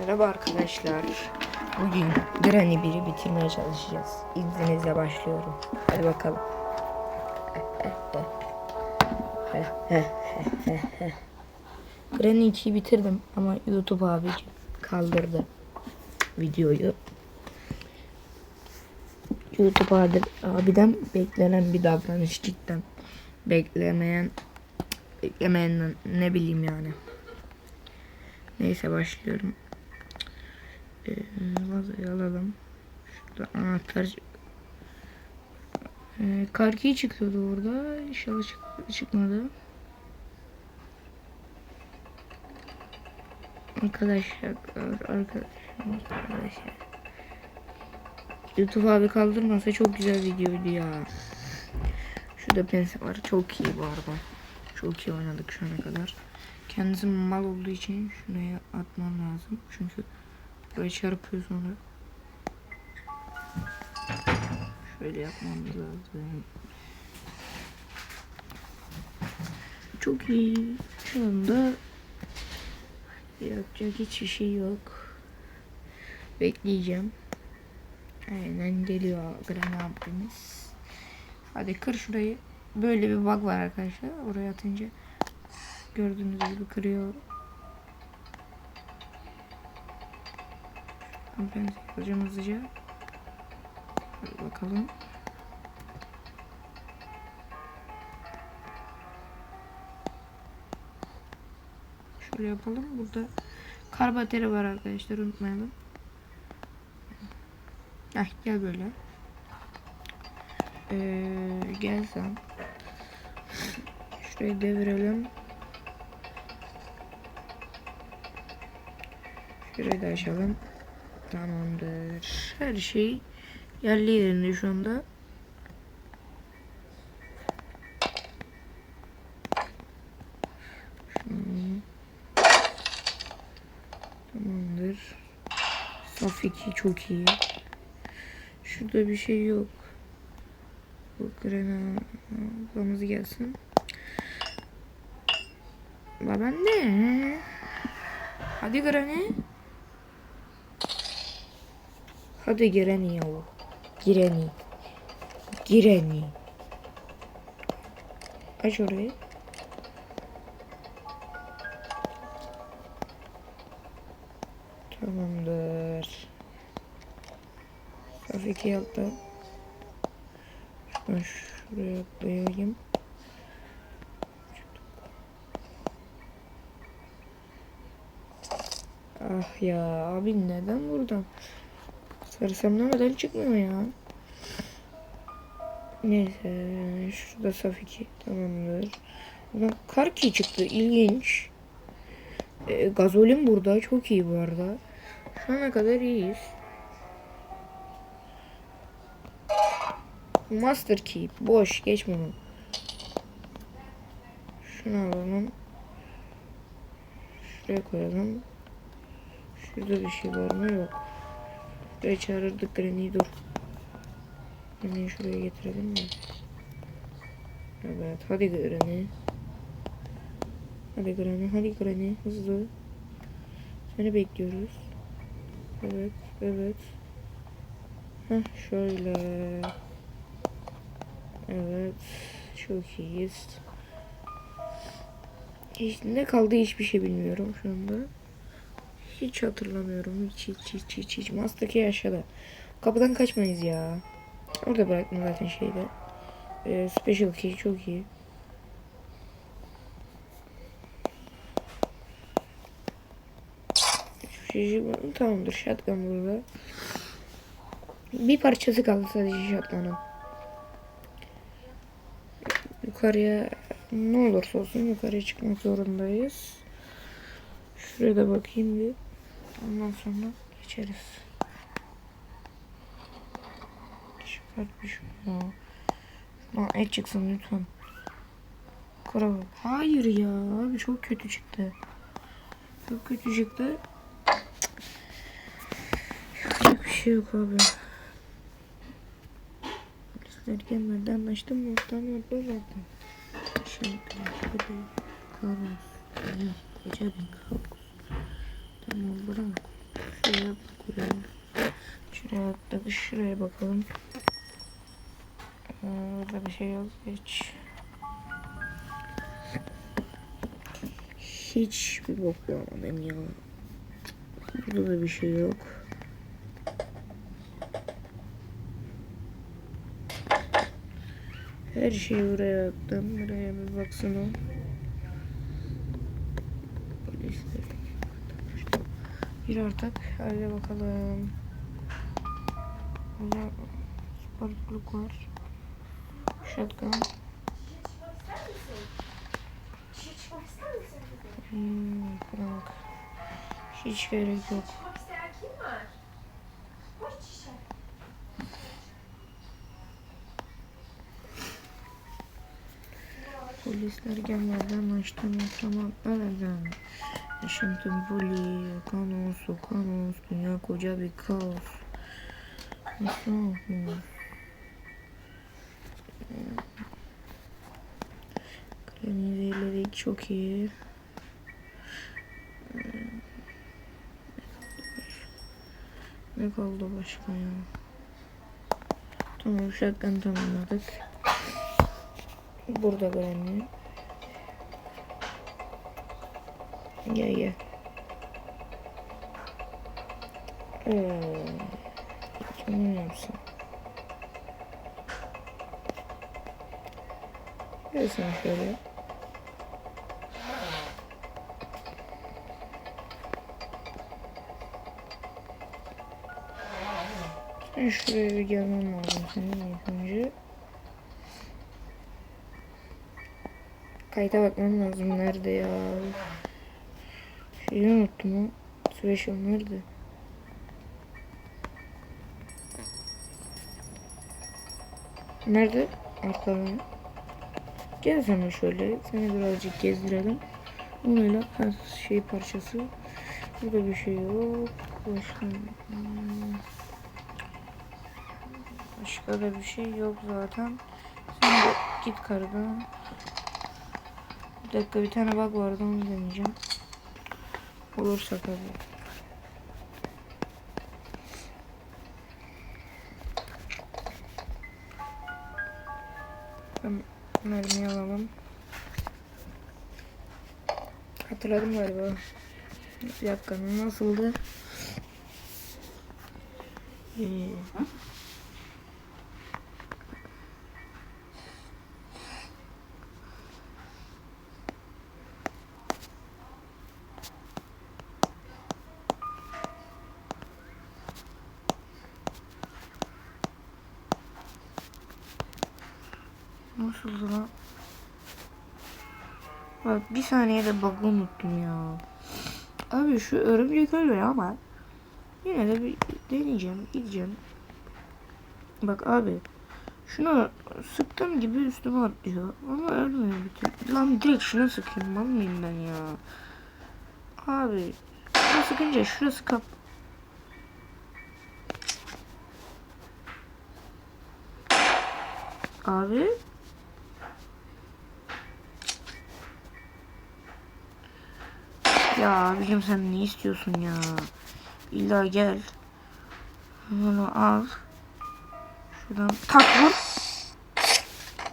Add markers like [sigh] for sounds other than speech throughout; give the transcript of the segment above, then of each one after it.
Merhaba arkadaşlar. Bugün Granny 1'i bitirmeye çalışacağız. İzninizle başlıyorum. Hadi bakalım. Granny 2'yi bitirdim ama YouTube abi kaldırdı videoyu. YouTube abi, abiden beklenen bir davranış cidden. Beklemeyen beklemeyen ne bileyim yani. Neyse başlıyorum. Ee, vazoyu alalım. Şurada anahtar ee, karki çıkıyordu orada. İnşallah çık çıkmadı. Arkadaşlar, arkadaşlar, arkadaşlar. YouTube abi kaldırmasa çok güzel videoydu ya. Şurada pense var. Çok iyi bu arada. Çok iyi oynadık şu ana kadar. Kendisi mal olduğu için şuraya atmam lazım. Çünkü böyle çarpıyor sonra. Şöyle yapmamız lazım. Çok iyi. Şu anda yapacak hiçbir şey yok. Bekleyeceğim. Aynen geliyor Granny abimiz. Hadi kır şurayı. Böyle bir bug var arkadaşlar. Oraya atınca gördüğünüz gibi kırıyor. Kompense yapacağım hızlıca. Bakalım. Şöyle yapalım. Burada kar bateri var arkadaşlar unutmayalım. Heh, gel böyle. Ee, gel sen. Şurayı devirelim. Şurayı da açalım. Tamamdır. Her şey yerli yerinde şu anda. Tamamdır. Saf 2 çok iyi. Şurada bir şey yok. Bu Grena ablamız gelsin. Baban ne? Hadi Granny. Hadi Granny yahu. Granny. Granny. Aç orayı. Tamamdır. Saf iki yaptı. Şuradan şuraya atlayayım. Ah ya abi neden buradan? Sarısam neden çıkmıyor ya? Neyse şurada saf 2 tamamdır. Buradan Karki çıktı ilginç. E, gazolin burada çok iyi bu arada. Şu ana kadar iyiyiz. Master Key boş geç bunu. Şunu alalım. Şuraya koyalım. Şurada bir şey var mı? Yok. Şuraya çağırırdık Granny'i dur. Granny'i şuraya getirelim mi? Evet hadi Granny. Hadi Granny hadi Granny hızlı. Seni bekliyoruz. Evet evet. Heh şöyle. Evet. Çok iyiyiz. Hiç, ne kaldı hiçbir şey bilmiyorum şu anda. Hiç hatırlamıyorum. Hiç hiç hiç hiç hiç. Master'ki aşağıda. Kapıdan kaçmayız ya. Orada bıraktım zaten şeyde. Ee, special key çok iyi. Yok. Tamamdır. Shotgun burada. Bir parçası kaldı sadece shotgun'ın. Yukarıya ne olursa olsun yukarıya çıkmak zorundayız. Şuraya da bakayım bir. Ondan sonra geçeriz. Çıkart bir şu ya. Şuradan et çıksın lütfen. Kara. Hayır ya abi çok kötü çıktı. Çok kötü çıktı. Yapacak bir şey yok abi. Derken nereden anlaştım oradan oradan oradan. Şimdi hadi kalmaz. Geçelim kalmaz. Bunu buram. Şuraya bak Şuraya atladı. Şuraya bakalım. Burada bir şey yok hiç. Hiç bir bok bulamadım ya. Burada da bir şey yok. Şey Her şeyi buraya attım. Buraya bir baksana. Bir artık. Hadi bakalım. Burada sportluk var. Shotgun. Şişe çıkmak ister misin? Hmm, bırak. Hiç gerek yok. Çıkmak isteyen kim var? Koş şişe. Polisler gelmeden açtım tamam neden? Washington Poli, kaos, kaos, dünya koca bir kaos. Nasıl olmuş? Çok iyi. Ne kaldı başka ya? Tamam şarkını tamamladık. Burada Granny. Gel gel. Ee, kim yapsın? Gel sen şöyle. Sen şuraya bir gelmen lazım senin önce. Kayıta bakmam lazım. Nerede ya? Şeyi unuttum ha. Special nerede? Nerede? Arkadan. Gel sana şöyle. Seni birazcık gezdirelim. Bununla ha, şey parçası. Burada bir şey yok. Başka. Başka da bir şey yok zaten. Sen de git kardan. Bir dakika bir tane bug vardı onu deneyeceğim. Olursa tabii. Ben mermiyi alalım. Hatırladım galiba. Bir dakika nasıldı? Ee, Nasıldı lan? Bak bir saniyede bug'ı unuttum ya. Abi şu örümcek ölüyor ama yine de bir deneyeceğim, gideceğim. Bak abi şunu sıktığım gibi üstüme atlıyor ama ölmüyor bir tek. Lan direkt şuna sıkayım mal mıyım ben ya? Abi şuna sıkınca şurası kap. Abi Ya abicim sen ne istiyorsun ya? İlla gel. Bunu al. Şuradan tak vur.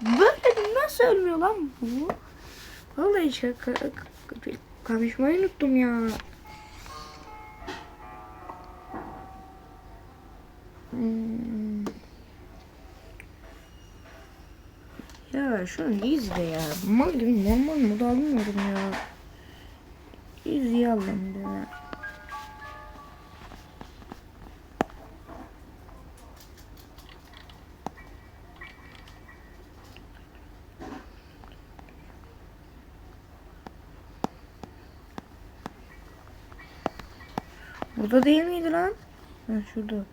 Böyle nasıl ölmüyor lan bu? Vallahi şaka. Konuşmayı unuttum ya. Hmm. Ya şunu izle ya. Mal gibi normal moda almıyorum ya. İzleyelim de. Burada değil miydi lan? Ha şurada.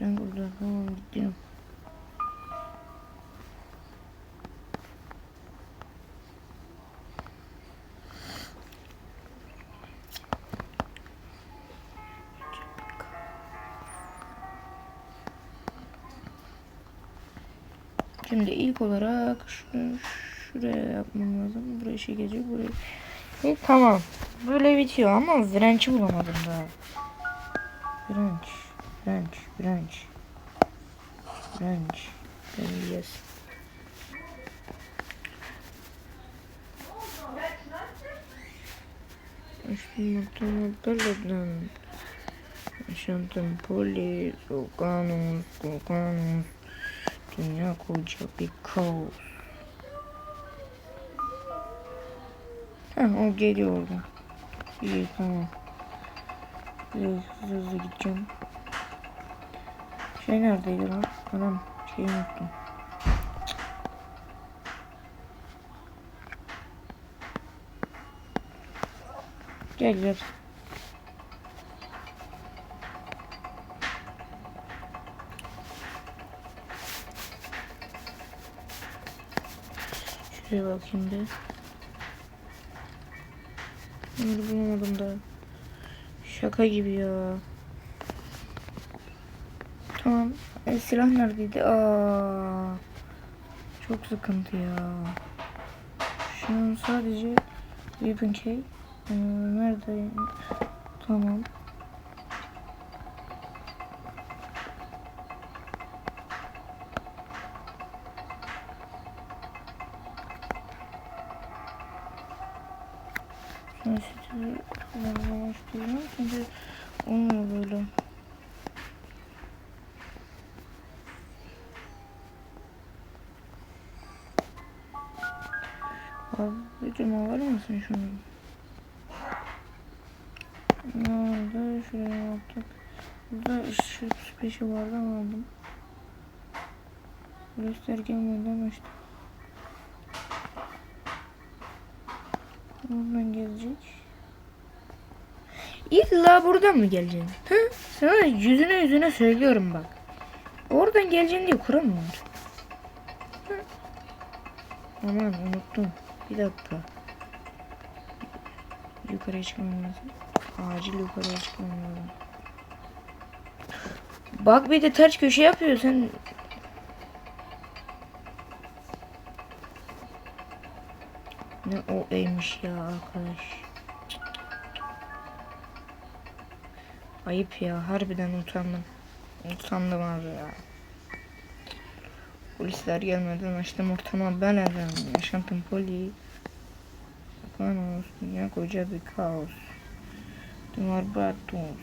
Ben burada tamam gidiyorum. Şimdi ilk olarak şunu şuraya yapmam lazım. Buraya şey gelecek. Buraya. E, tamam. Böyle bitiyor ama direnci bulamadım daha. Branch. Branch. Branch. Branch. Yes. Noktalardan. Yaşantım polis, okyanus, okyanus. Dünya koca bir kaos. Heh o geliyor oradan. İyi tamam. Biraz hızlı hızlı gideceğim. Şey neredeydi lan? Anam şeyi unuttum. Gel. Şuraya bakayım bir. Bunları bulamadım da. Şaka gibi ya. Tamam. E, silah neredeydi? Aa, çok sıkıntı ya. Şu an sadece weapon key. Ee, nerede? Tamam. Şunu? Nerede? Şuraya yaptık. Burada ışık peşi vardı ama aldım. Göstergen modem açtım. Buradan gelecek. İlla buradan mı geleceksin? Hı? Sana yüzüne yüzüne söylüyorum bak. Oradan geleceğini diye kuram mı var? Hı? Aman unuttum. Bir dakika. Yukarıya çıkmam lazım. Acil yukarıya çıkmam. Bak bir de ters köşe yapıyor sen. Ne o eymiş ya arkadaş. Ayıp ya harbiden utandım. Utandım abi ya. Polisler gelmeden açtım ortama ben efendim. Yaşantım poli. Kaos, dünya koca bir kaos. Dumar batos.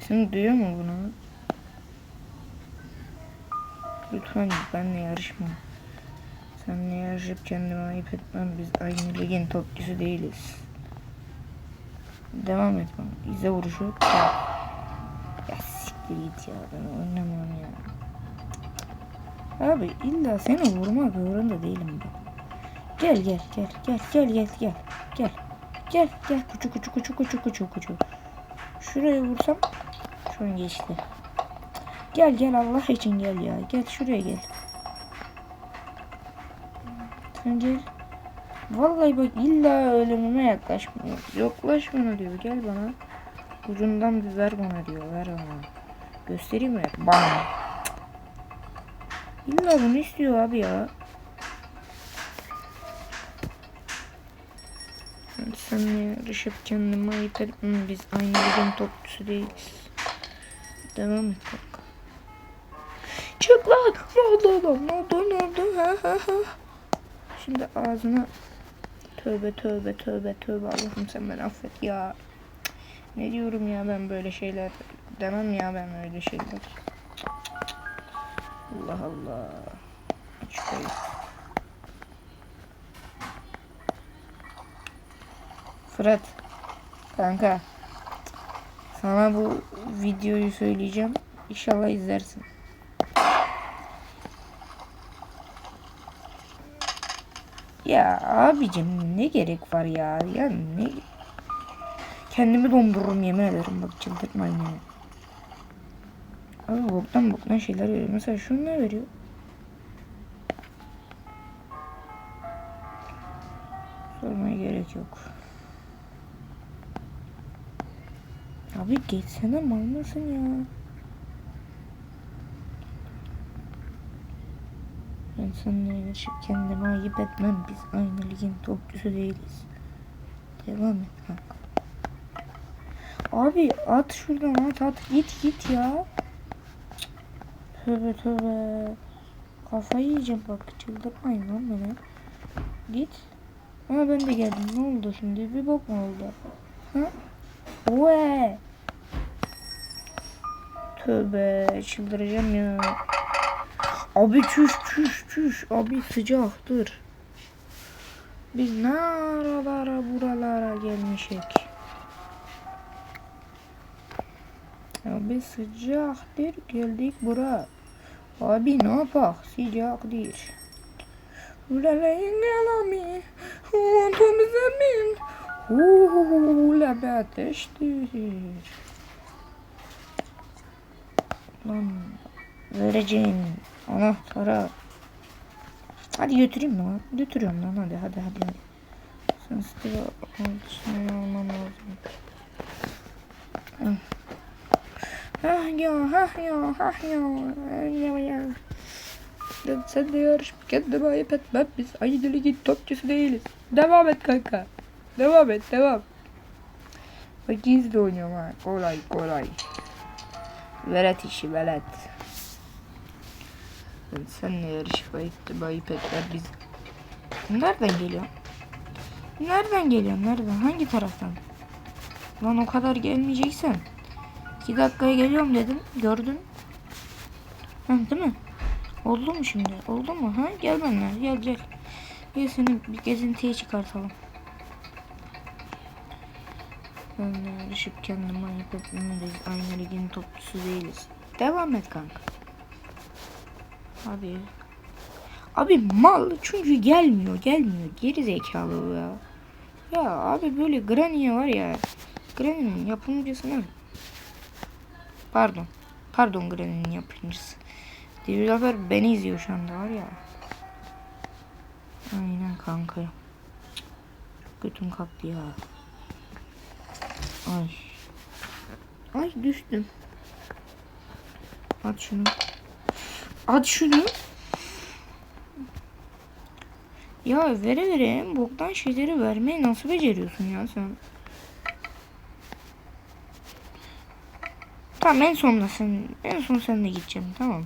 Sen duyuyor mu bunu? Lütfen benle yarışma. Seninle yarışıp kendime ayıp etmem. Biz aynı ligin topçusu değiliz. Devam et bana. İzle vuruşu. Ya siktir git ya. Ben oynamıyorum ya. Abi illa seni vurmak zorunda değilim ben. Gel gel gel gel gel gel gel gel. Gel gel kuçu kuçu kuçu kuçu kuçu kuçu. Şuraya vursam şu an geçti. Gel gel Allah için gel ya. Gel şuraya gel. Sen gel. Vallahi bak illa ölümüme yaklaşmıyor. Yoklaş bana diyor. Gel bana. Ucundan bir ver bana diyor. Ver bana. Göstereyim mi? Bana. İlla bunu istiyor abi ya. Ben Seninle yarışıp kendime ayıp etmem. Biz aynı ligin topçusu değiliz. Devam et bak. Çık lan. Ne oldu lan? Ne oldu? Ne oldu? Ha ha ha. Şimdi ağzına tövbe tövbe tövbe tövbe Allah'ım sen beni affet ya. Ne diyorum ya ben böyle şeyler demem ya ben öyle şeyler. Allah Allah. Aç Fırat. Kanka. Sana bu videoyu söyleyeceğim. İnşallah izlersin. Ya abicim ne gerek var ya? Ya ne? Kendimi dondururum yemin ederim bak çıldırtmayın beni. Abi boktan boktan şeyler veriyor. Mesela şunu ne veriyor? Sormaya gerek yok. Abi geçsene mal mısın ya? Ben seninle yarışıp kendime ayıp etmem. Biz aynı ligin topçusu değiliz. Devam et kanka. Abi at şuradan at at git git ya. Tövbe tövbe. Kafayı yiyeceğim bak çıldırtmayın lan beni. Git. Ama ben de geldim ne oldu şimdi bir bok mu oldu? Ha? Uee. Tövbe çıldıracağım ya. Abi çüş çüş çüş. Abi sıcaktır. Biz naralara buralara gelmişik. Abi sıcaktır geldik bura. Abi ne yapak sıcaktır. Ulaleyin elami. Ontum zemin. Uuu lebe ateştir. Lan vereceğin anahtara. Hadi götüreyim lan. Götürüyorum lan hadi hadi hadi. hadi. Sen Steve alışmayı alman lazım. Ah ya, ah ya, ah ya, ya ya. Ben sen de yarış kendime ayıp etmem. Biz aynı ligin topçusu değiliz. Devam et kanka. Devam et, devam. Bak gizli oynuyorum ha. Kolay, kolay. Velet işi, velet. Ben seninle yarışıp ayıp, ayıp etmem. Biz... Nereden geliyor? Nereden geliyor? Nereden? Hangi taraftan? Lan o kadar gelmeyeceksen. 2 dakikaya geliyorum dedim. Gördün. Ha, değil mi? Oldu mu şimdi? Oldu mu? Ha? Gel benimle. Gel gel. Gel seni bir gezintiye çıkartalım. De yarışıp kendimi ayıp. Aynı ligin topçusu değiliz. Devam et kanka. Abi. Abi mal çünkü gelmiyor gelmiyor. Geri zekalı ya. Ya abi böyle Granny'e var ya. Granny'nin yapımcısına Pardon. Pardon Granny'nin yapımcısı. Developer beni izliyor şu anda var ya. Aynen kanka. Götüm kalktı ya. Ay. Ay düştüm. At şunu. At şunu. Ya vere vere boktan şeyleri vermeyi nasıl beceriyorsun ya sen? Tamam en sonunda sen en son seninle gideceğim tamam.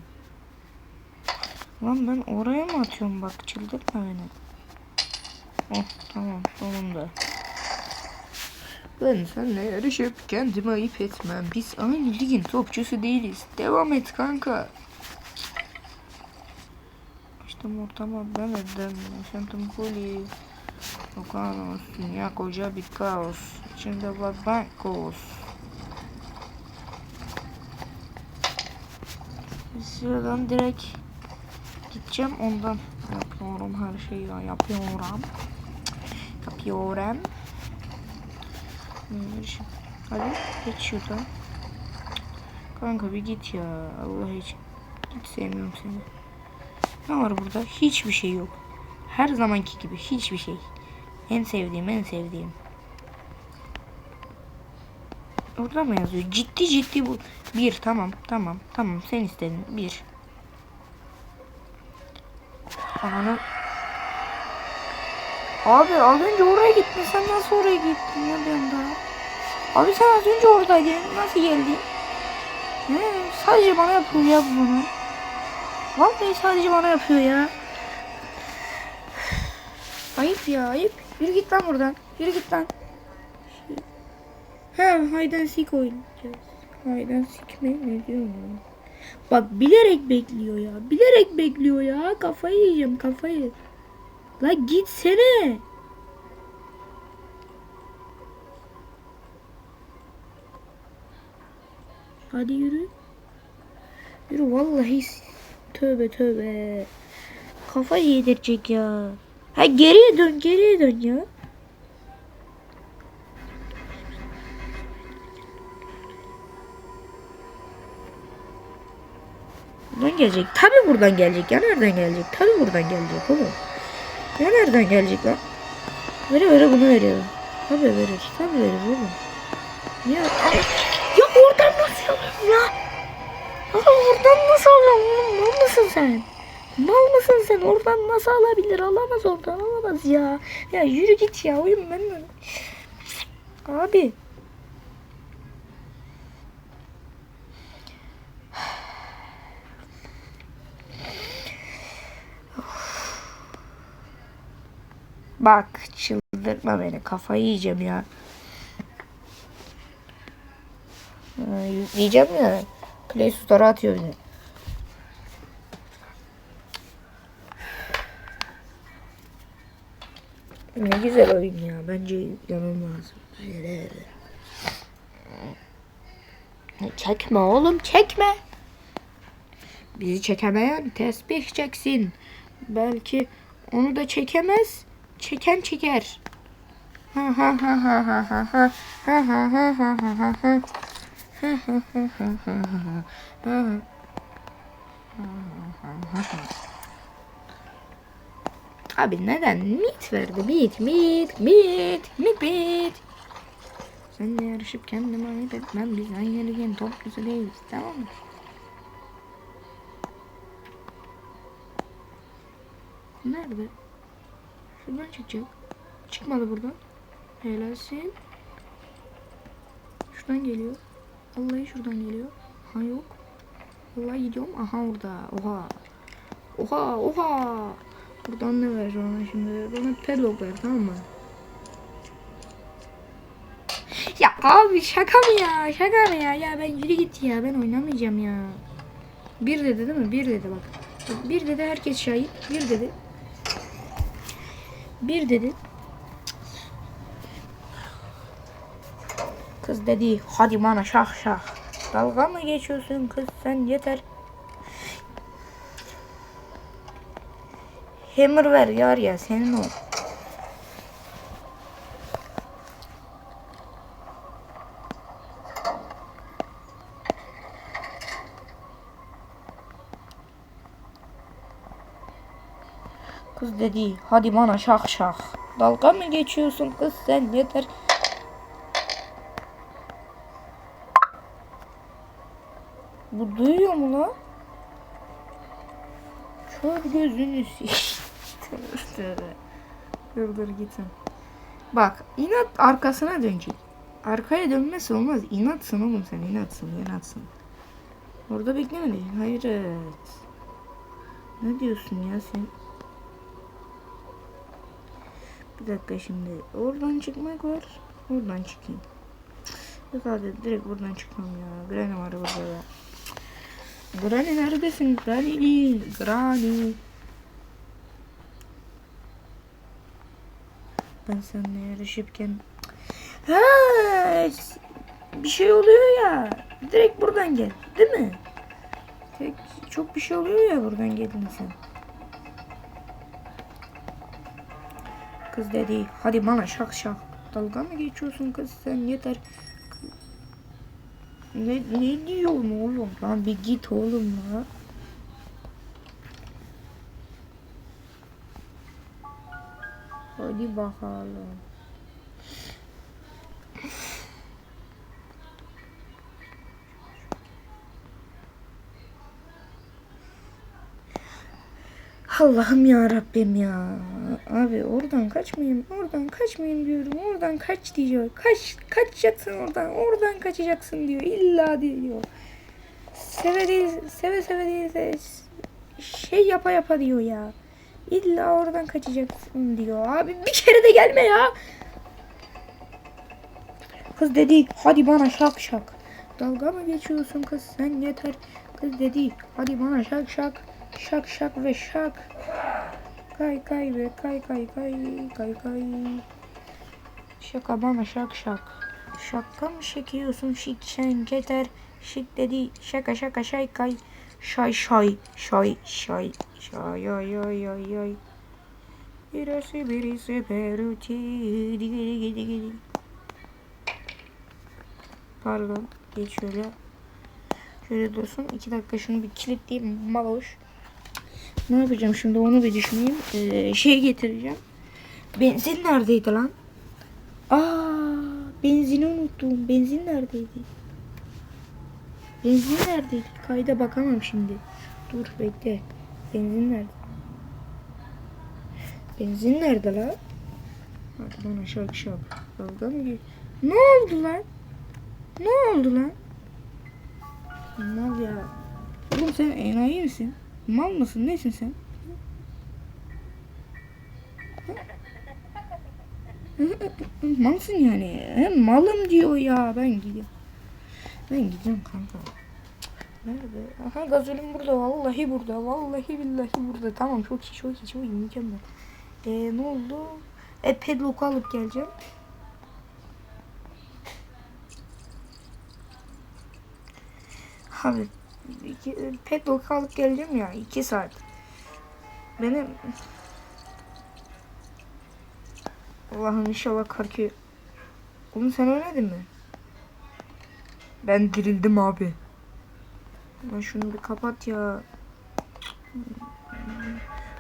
Lan ben oraya mı atıyorum bak çıldırtma beni. Oh tamam sonunda. Ben seninle yarışıp kendimi ayıp etmem. Biz aynı ligin topçusu değiliz. Devam et kanka. İşte ortama Mehmet'den, Şantum Kuli, Okanos, dünya koca bir kaos. İçinde var Bankos. Sıradan direkt gideceğim ondan yapıyorum her şeyi ya yapıyorum. Yapıyorum. Şimdi- Hadi geç şuradan. Kanka bir git ya Allah için. Hiç sevmiyorum seni. Ne var burada? Hiçbir şey yok. Her zamanki gibi hiçbir şey. En sevdiğim en sevdiğim. Orada mı yazıyor? Ciddi ciddi bu. Bir tamam tamam tamam sen istedin. Bir. Ananı. Abi az önce oraya gittin sen nasıl oraya gittin ya bir anda? Abi sen az önce oradaydın nasıl geldin? He, sadece bana yapıyor ya bu bunu. Vallahi sadece bana yapıyor ya. Ayıp ya ayıp. Yürü git lan buradan. Yürü git lan. He hayden sik oynayacağız. Hayden sik mi? Ne diyorum ya? Bak bilerek bekliyor ya. Bilerek bekliyor ya. Kafayı yiyeceğim kafayı. La gitsene. Hadi yürü. Yürü vallahi tövbe tövbe. Kafayı yedirecek ya. Ha geriye dön geriye dön ya. Buradan gelecek. Tabi buradan gelecek. Ya nereden gelecek? Tabi buradan gelecek oğlum. Ya nereden gelecek lan? Vere vere bunu veriyor. Tabi verir. Tabi verir oğlum. Ya, ya oradan nasıl alıyorum ya? Ya oradan nasıl alıyorum oğlum? Mal mısın sen? Mal mısın sen? Oradan nasıl alabilir? Alamaz oradan alamaz ya. Ya yürü git ya. Oyun ben Abi. Bak çıldırtma beni. Kafayı yiyeceğim ya. Ha, yükleyeceğim ya. Play Store'a atıyor beni. Ne güzel oyun ya. Bence yüklemem lazım. Çekme oğlum çekme. Bizi çekemeyen tesbih çeksin. Belki onu da çekemez. Çeken çeker. Abi neden? Mit verdi. Mit, mit, mit, mit, mit. Seninle yarışıp kendimi ayıp etmem. Biz aynı ligin toplusu değiliz. Tamam mı? Nerede? Şuradan çıkacak. Çıkmadı buradan. Helalsin. Şuradan geliyor. Vallahi şuradan geliyor. Ha yok. Vallahi gidiyorum. Aha orada. Oha. Oha oha. Buradan ne ver ona şimdi? Bana pedlog ver tamam mı? Ya abi şaka mı ya? Şaka mı ya? Ya ben yürü git ya. Ben oynamayacağım ya. Bir dedi değil mi? Bir dedi bak. Bir dedi herkes şahit. Bir dedi. Bir dedi. Kız dedi hadi bana şah şah. Dalga mı geçiyorsun kız sen yeter. Hammer ver yar ya senin o. Kız dedi hadi bana şah şah. Dalga mı geçiyorsun kız sen yeter. Bu duyuyor mu lan? Kör gözünü. [laughs] Dur dur gitsin. Bak inat arkasına dönecek. Arkaya dönmesi olmaz. İnatsın oğlum sen inatsın inatsın. Orada beklemedi. Hayret. Ne diyorsun ya sen? Bir dakika şimdi. Oradan çıkmak var. Oradan çıkayım. Yok abi direkt buradan çıkmam ya. Granny var burada ya. Granny neredesin? Granny. Granny. Ben seninle yarışırken ha, bir şey oluyor ya. Direkt buradan gel. Değil mi? Çok bir şey oluyor ya buradan geldin Kız dedi hadi bana şak şak. Dalga mı geçiyorsun kız sen yeter. Ne, ne diyorsun oğlum? Lan bir git oğlum la. Hadi bakalım. Allah'ım ya Rabbim ya. Abi oradan kaçmayayım. Oradan kaçmayayım diyorum. Oradan kaç diyor. Kaç kaçacaksın oradan. Oradan kaçacaksın diyor. İlla diyor. Seve değil, seve seve değilse şey yapa yapa diyor ya. İlla oradan kaçacaksın diyor. Abi bir kere de gelme ya. Kız dedi hadi bana şak şak. Dalga mı geçiyorsun kız sen yeter. Kız dedi hadi bana şak şak. Şak şak ve şak. Kay kay ve kay kay kay kay kay. Şaka bana şak şak. Şaka mı çekiyorsun şik sen yeter. Şik dedi şaka şaka şay kay. Şay şay şay şay şay ay ay ay ay. Birisi birisi peruti digi digi digi. Pardon geç şöyle. Şöyle dursun. iki dakika şunu bir kilitleyeyim. Maloş. Ne yapacağım şimdi onu bir düşüneyim. Ee, şey getireceğim. Benzin neredeydi lan? Aa, benzini unuttum. Benzin neredeydi? Benzin neredeydi? Kayda bakamam şimdi. Dur bekle. Benzin nerede? Benzin nerede lan? Hadi bana şak şak. Dalga mı geç? Ne oldu lan? Ne oldu lan? Mal ya. Oğlum sen enayi misin? Mal mısın? Nesin sen? Malsın yani. Hem malım diyor ya. Ben gidiyorum. Ben gideceğim kanka. Nerede? Aha gazolin burada. Vallahi burada. Vallahi billahi burada. Tamam çok iyi çok iyi çok iyi mükemmel. Ee, ne oldu? E pedlock'u alıp geleceğim. Abi iki, pedlock'u alıp geleceğim ya. iki saat. Benim Allah'ım inşallah karki. Oğlum sen ölmedin mi? Ben dirildim abi. Ben şunu bir kapat ya.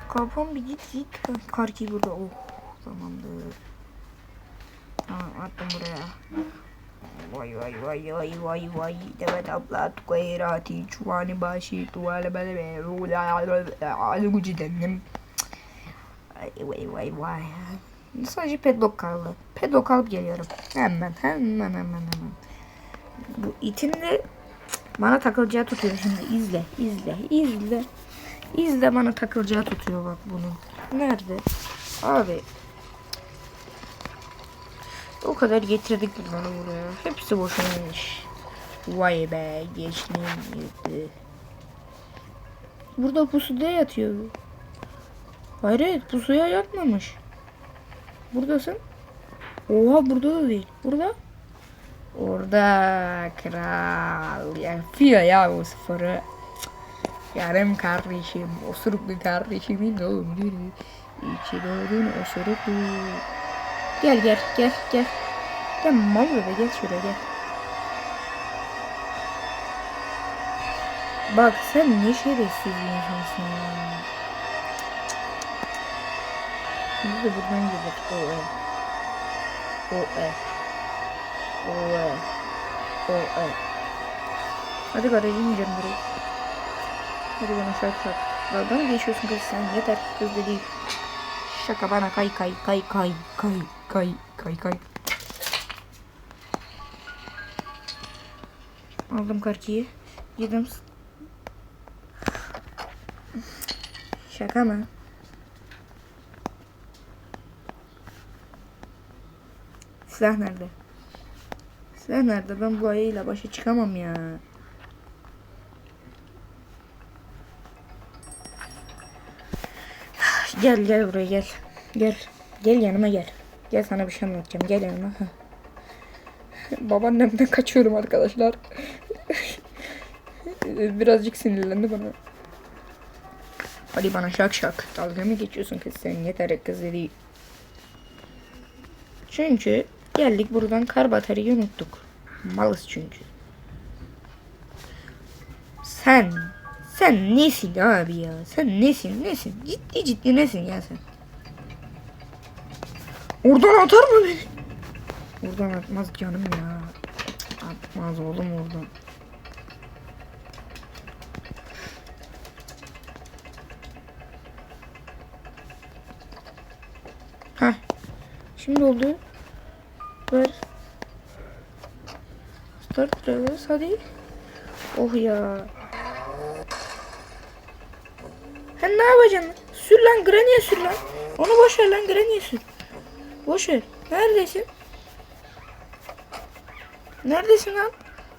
Kapan bir git git. Karki burada. Oh tamamdır. Tamam attım buraya. Vay vay vay vay vay vay. Demet abla tukayrati çuvani başı tuvale bele be. Alı dendim. Vay vay vay. Sadece pedlock kaldı. Pedlock alıp geliyorum. Hemen hemen hemen hemen. Bu itin de bana takılacağı tutuyor şimdi. İzle, izle, izle. İzle bana takılacağı tutuyor bak bunu. Nerede? Abi. O kadar getirdik bunları buraya. Hepsi boşanmış. Vay be gençliğim gitti. Burada pusuda yatıyor. Hayret pusuya yatmamış. Buradasın. Oha burada da değil. Burada. Orada kral yapıyor ya o sporu. Yarım kardeşim, osuruklu kardeşimin doğum günü. İçi doğdun osuruklu. Gel gel gel gel. Gel mal bebe gel şuraya gel. Bak sen ne şerefsiz bir insansın ya. Biz de buradan girdik. O e. O e. O e. O e. Hadi garajı ineceğim burayı. Hadi bana şak şak. Dalga mı geçiyorsun kız sen? Yeter kız dedi. Şaka bana kay kay kay kay kay kay kay kay. Aldım karkiyi. Yedim. Şaka mı? Silah nerede? Silah nerede? Ben bu ayıyla başa çıkamam ya. Gel gel buraya gel. Gel. Gel yanıma gel. Gel sana bir şey anlatacağım. Gel yanıma. Heh. Babaannemden kaçıyorum arkadaşlar. [laughs] Birazcık sinirlendi bana. Hadi bana şak şak. Dalga mı geçiyorsun kız sen? Yeter kız dedi. Çünkü geldik buradan kar bataryayı unuttuk. Malız çünkü. Sen sen nesin abi ya? Sen nesin nesin? Ciddi ciddi nesin ya sen? Oradan atar mı beni? Oradan atmaz canım ya. Atmaz oğlum oradan. Heh. Şimdi oldu. Ver. Start reverse hadi. Oh ya. Sen ne yapacaksın? Sür lan Granny'e sür lan. Onu boş ver lan Granny'e sür. Boş ver. Neredesin? Neredesin lan?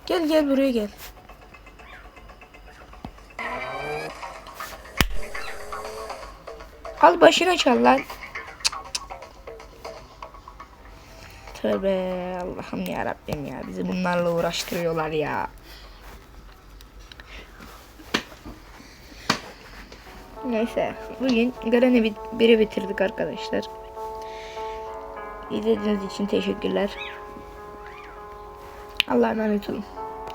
Gel gel buraya gel. Al başına çal lan. Tövbe Allah'ım ya Rabbim ya bizi bunlarla uğraştırıyorlar ya. Neyse bugün Garen'i bit biri bitirdik arkadaşlar. İzlediğiniz için teşekkürler. Allah'a emanet olun.